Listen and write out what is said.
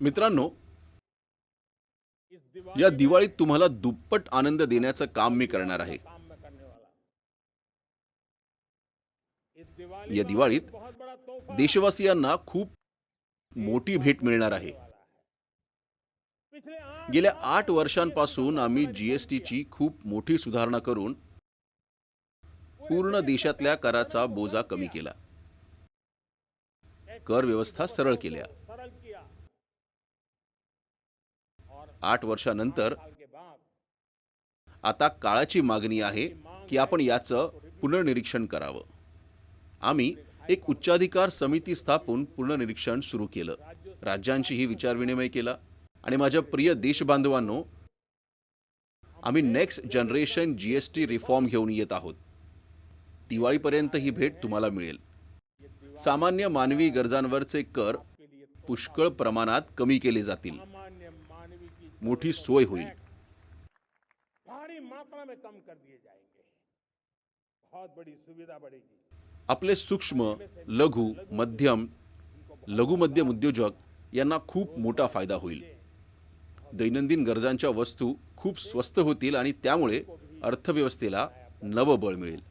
मित्रांनो या दिवाळीत तुम्हाला दुप्पट आनंद देण्याचं काम मी करणार आहे. या दिवाळीत देशवासियांना खूप मोठी भेट मिळणार आहे. गेल्या आठ वर्षांपासून आम्ही जीएसटीची खूप मोठी सुधारणा करून पूर्ण देशातल्या कराचा बोजा कमी केला. कर व्यवस्था सरळ केल्या. आठ वर्षानंतर आता काळाची मागणी आहे की आपण याचं पुनर्निरीक्षण करावं. आम्ही एक उच्चाधिकार समिती स्थापून पुनर्निरीक्षण सुरू केलं. राज्यांशीही विचारविनिमय केला आणि माझ्या प्रिय देशबांधवांनो आम्ही next generation G S T reform घेऊन येत आहोत. दिवाळीपर्यंत ही भेट तुम्हाला मिळेल. सामान्य मानवी गरजांवरचे कर पुष्कळ प्रमाणात कमी केले जातील. मोठी सोय होईल. आपले सूक्ष्म लघु मध्यम लघु मध्यम उद्योजक यांना खूप मोठा फायदा होईल. दैनंदिन गरजांच्या वस्तू खूप स्वस्त होतील आणि त्यामुळे अर्थव्यवस्थेला नवं बळ मिळेल.